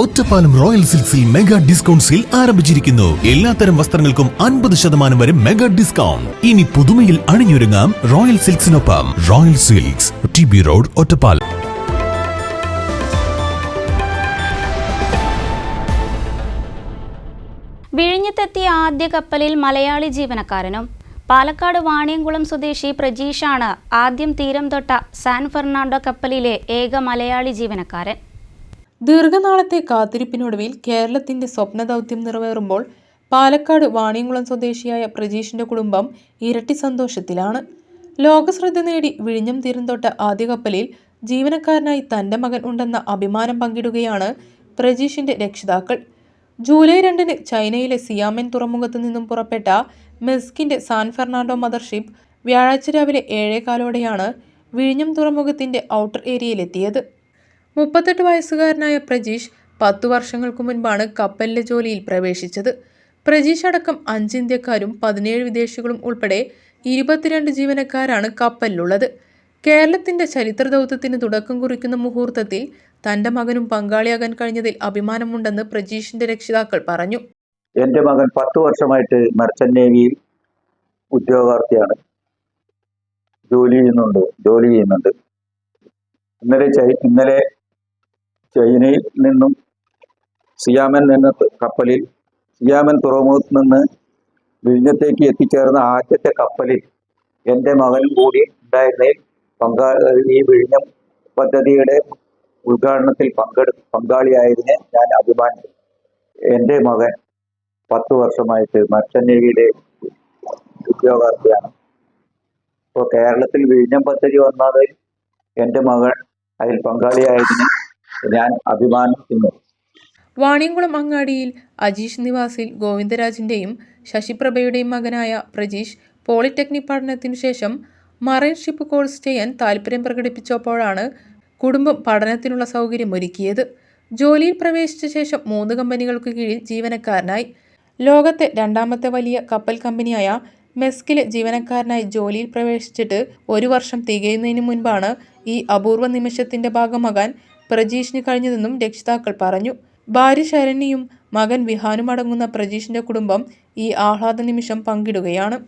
Ottapalam royal സിൽക്സിൽ mega discount sale ആരംഭിച്ചിരിക്കുന്നു. എല്ലാത്തരം വസ്ത്രങ്ങൾക്കും അൻപത് ശതമാനം വരെ മെഗാ ഡിസ്കൗണ്ട്. ഇനി പുതുമയിൽ അണിഞ്ഞൊരുങ്ങാം royal സിൽക്സിനൊപ്പം. Royal silks T B road Ottapalam. വിഴിഞ്ഞത്തെത്തിയ ആദ്യ കപ്പലിൽ മലയാളി ജീവനക്കാരനും പാലക്കാട് വാണിയംകുളം സ്വദേശി പ്രജീഷാണ് ആദ്യം തീരം തൊട്ട സാൻ ഫെർണാണ്ടോ കപ്പലിലെ ഏക മലയാളി ജീവനക്കാരൻ. ദീർഘനാളത്തെ കാത്തിരിപ്പിനൊടുവിൽ കേരളത്തിന്റെ സ്വപ്ന ദൗത്യം നിറവേറുമ്പോൾ പാലക്കാട് വാണിയംകുളം സ്വദേശിയായ പ്രജീഷിന്റെ കുടുംബം ഇരട്ടി സന്തോഷത്തിലാണ്. ലോകശ്രദ്ധ നേടി വിഴിഞ്ഞം തീരം തൊട്ട ആദ്യ കപ്പലിൽ ജീവനക്കാരനായി തന്റെ മകൻ ഉണ്ടെന്ന അഭിമാനം പങ്കിടുകയാണ് പ്രജീഷിന്റെ രക്ഷിതാക്കൾ. ജൂലൈ രണ്ടിന് ചൈനയിലെ സിയാമൻ തുറമുഖത്തു നിന്നും പുറപ്പെട്ട മെസ്കിന്റെ സാൻ ഫെർണാണ്ടോ മദർഷിപ്പ് വ്യാഴാഴ്ച രാവിലെ ഏഴേകാലോടെയാണ് വിഴിഞ്ഞം തുറമുഖത്തിന്റെ ഔട്ടർ ഏരിയയിലെത്തിയത്. മുപ്പത്തെട്ട് വയസ്സുകാരനായ പ്രജീഷ് പത്തു വർഷങ്ങൾക്കു മുൻപാണ് കപ്പലിലെ ജോലിയിൽ പ്രവേശിച്ചത്. പ്രജീഷ് അടക്കം അഞ്ച് ഇന്ത്യക്കാരും പതിനേഴ് വിദേശികളും ഉൾപ്പെടെ ഇരുപത്തിരണ്ട് ജീവനക്കാരാണ് കപ്പലിലുള്ളത്. കേരളത്തിന്റെ ചരിത്ര ദൗത്യത്തിന് തുടക്കം കുറിക്കുന്ന മുഹൂർത്തത്തിൽ തന്റെ മകനും പങ്കാളിയാകാൻ കഴിഞ്ഞതിൽ അഭിമാനമുണ്ടെന്ന് പ്രജീഷിന്റെ രക്ഷിതാക്കൾ പറഞ്ഞു. എന്റെ മകൻ പത്ത് വർഷമായിട്ട് മെർച്ചന്റ് നേവിയിൽ ഉദ്യോഗാർത്ഥിയാണ്. ജോലി ചെയ്യുന്നുണ്ട് ജോലി ചെയ്യുന്നുണ്ട്. ഇന്നലെ ഇന്നലെ ചൈനയിൽ നിന്നും സിയാമൻ എന്ന കപ്പലിൽ സിയാമൻ തുറമുഖത്ത് നിന്ന് വിഴിഞ്ഞത്തേക്ക് എത്തിച്ചേർന്ന ആദ്യത്തെ കപ്പലിൽ എന്റെ മകനും കൂടി ഉണ്ടായിരുന്നതിൽ പങ്കാ ഈ വിഴിഞ്ഞ പദ്ധതിയുടെ ഉദ്ഘാടനത്തിൽ പങ്കെടു പങ്കാളിയായതിന് ഞാൻ അഭിമാനിച്ചു എന്റെ മകൻ പത്ത് വർഷമായിട്ട് മത്സ്യനേവിയുടെ ഉദ്യോഗാർത്ഥിയാണ്. ഇപ്പോൾ കേരളത്തിൽ വിഴിഞ്ഞം പദ്ധതി വന്നത് എന്റെ മകൾ അതിൽ പങ്കാളിയായതിന് ഞാൻ അഭിമാനിക്കുന്നു. വാണിയംകുളം അങ്ങാടിയിൽ അജീഷ് നിവാസിൽ ഗോവിന്ദരാജിന്റെയും ശശിപ്രഭയുടെയും മകനായ പ്രജീഷ് പോളിടെക്നിക് പഠനത്തിനു ശേഷം മറൈൻ ഷിപ്പ് കോഴ്സ് ചെയ്യാൻ താല്പര്യം പ്രകടിപ്പിച്ചപ്പോഴാണ് കുടുംബം പഠനത്തിനുള്ള സൗകര്യം ഒരുക്കിയത്. ജോലിയിൽ പ്രവേശിച്ച ശേഷം മൂന്ന് കമ്പനികൾക്ക് കീഴിൽ ജീവനക്കാരനായി. ലോകത്തെ രണ്ടാമത്തെ വലിയ കപ്പൽ കമ്പനിയായ മെസ്കിലെ ജീവനക്കാരനായി ജോലിയിൽ പ്രവേശിച്ചിട്ട് ഒരു വർഷം തികയുന്നതിന് മുൻപാണ് ഈ അപൂർവ നിമിഷത്തിന്റെ ഭാഗമാകാൻ പ്രജീഷിന് കഴിഞ്ഞതെന്നും രക്ഷിതാക്കൾ പറഞ്ഞു. ഭാര്യ ശരണ്യയും മകൻ വിഹാനും അടങ്ങുന്ന പ്രജീഷിന്റെ കുടുംബം ഈ ആഹ്ലാദ നിമിഷം പങ്കിടുകയാണ്.